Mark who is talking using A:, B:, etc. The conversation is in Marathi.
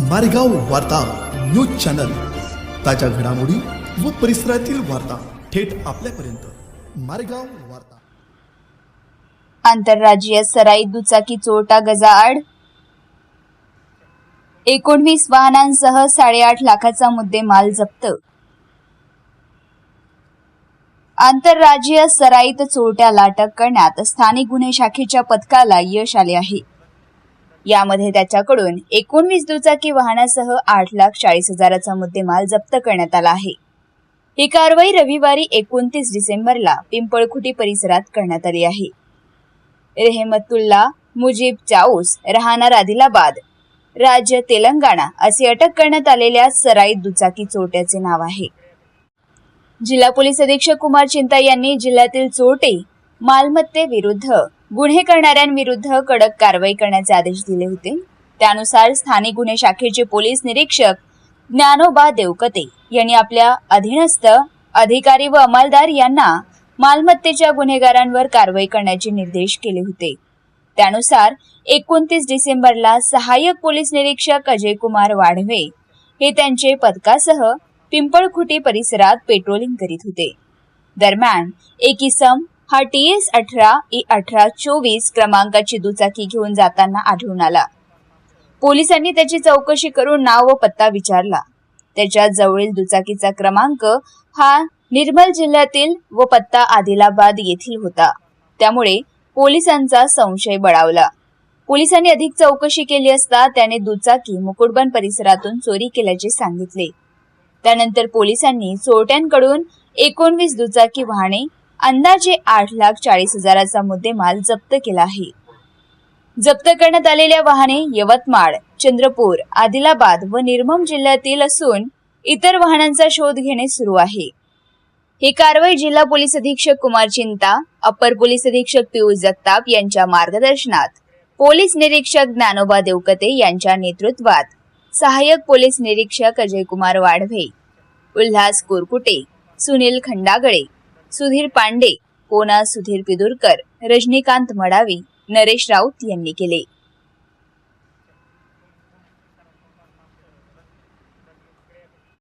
A: मारेगाव वार्ता न्यूज चॅनल. ताज्या घडामोडी व परिसरातील वार्ता थेट आपल्यापर्यंत. मारेगाव वार्ता.
B: आंतरराज्यीय सराई दुचाकी चोरटा गजाआड. एकोणवीस वाहनांसह साडेआठ लाखाचा मुद्देमाल जप्त. आंतरराज्यीय सराईत चोरट्याला अटक करण्यात स्थानिक गुन्हे शाखेच्या पथकाला यश आले आहे. यामध्ये त्याच्याकडून एकोणवीस दुचाकी वाहनासह आठ लाख चाळीस हजाराचा मुद्देमाल जप्त करण्यात आला आहे. ही कारवाई रविवारी एकोणतीस डिसेंबरला पिंपळखुटी परिसरात करण्यात आली आहे. रेहमतुल्ला मुजीब चाऊस राहणार आदिलाबाद राज्य तेलंगणा असे अटक करण्यात आलेल्या सराई दुचाकी चोरट्याचे नाव आहे. जिल्हा पोलीस अधीक्षक कुमार चिंता यांनी जिल्ह्यातील चोरटे मालमत्तेविरुद्ध गुन्हे करणाऱ्यांविरुद्ध कडक कारवाई करण्याचे आदेश दिले होते. त्यानुसार स्थानिक गुन्हे शाखेचे पोलीस निरीक्षक ज्ञानोबा देवकते यांनी आपल्या अधीनस्थ अधिकारी व अंमलदार यांना मालमत्तेच्या गुन्हेगारांवर कारवाई करण्याचे निर्देश केले होते. त्यानुसार एकोणतीस डिसेंबरला सहाय्यक पोलीस निरीक्षक अजय कुमार वाढवे हे त्यांचे पथकासह पिंपळखुटी परिसरात पेट्रोलिंग करीत होते. दरम्यान एक इसम हा टी एस अठरा ई अठरा चोवीस क्रमांकाची दुचाकी घेऊन जाताना आढळून आला. पोलिसांनी त्याची चौकशी करून नाव व पत्ता विचारला. त्याच्या जवळील दुचाकीचा क्रमांक हा निर्मल जिल्ह्यातील व पत्ता आदिलाबाद येथील होता. त्यामुळे पोलिसांचा संशय बळावला. पोलिसांनी अधिक चौकशी केली असता त्याने दुचाकी मुकुटबन परिसरातून चोरी केल्याचे सांगितले. त्यानंतर पोलिसांनी चोरट्यांकडून एकोणवीस दुचाकी वाहने अंदाजे आठ लाख चाळीस हजाराचा मुद्देमाल जप्त केला आहे. जप्त करण्यात आलेल्या वाहने यवतमाळ चंद्रपूर आदिलाबाद व निर्मम जिल्ह्यातील असून इतर वाहनांचा शोध घेणे सुरू आहे. ही कारवाई जिल्हा पोलीस अधीक्षक कुमार चिंता अपर पोलीस अधीक्षक पियुष जगताप यांच्या मार्गदर्शनात पोलीस निरीक्षक ज्ञानोबा देवकते यांच्या नेतृत्वात सहाय्यक पोलीस निरीक्षक अजय कुमार वाढवे उल्हास कुरकुटे सुनील खंडागळे सुधीर पांडे कोना सुधीर पिदुरकर रजनीकांत मडावी नरेश राऊत यांनी केले.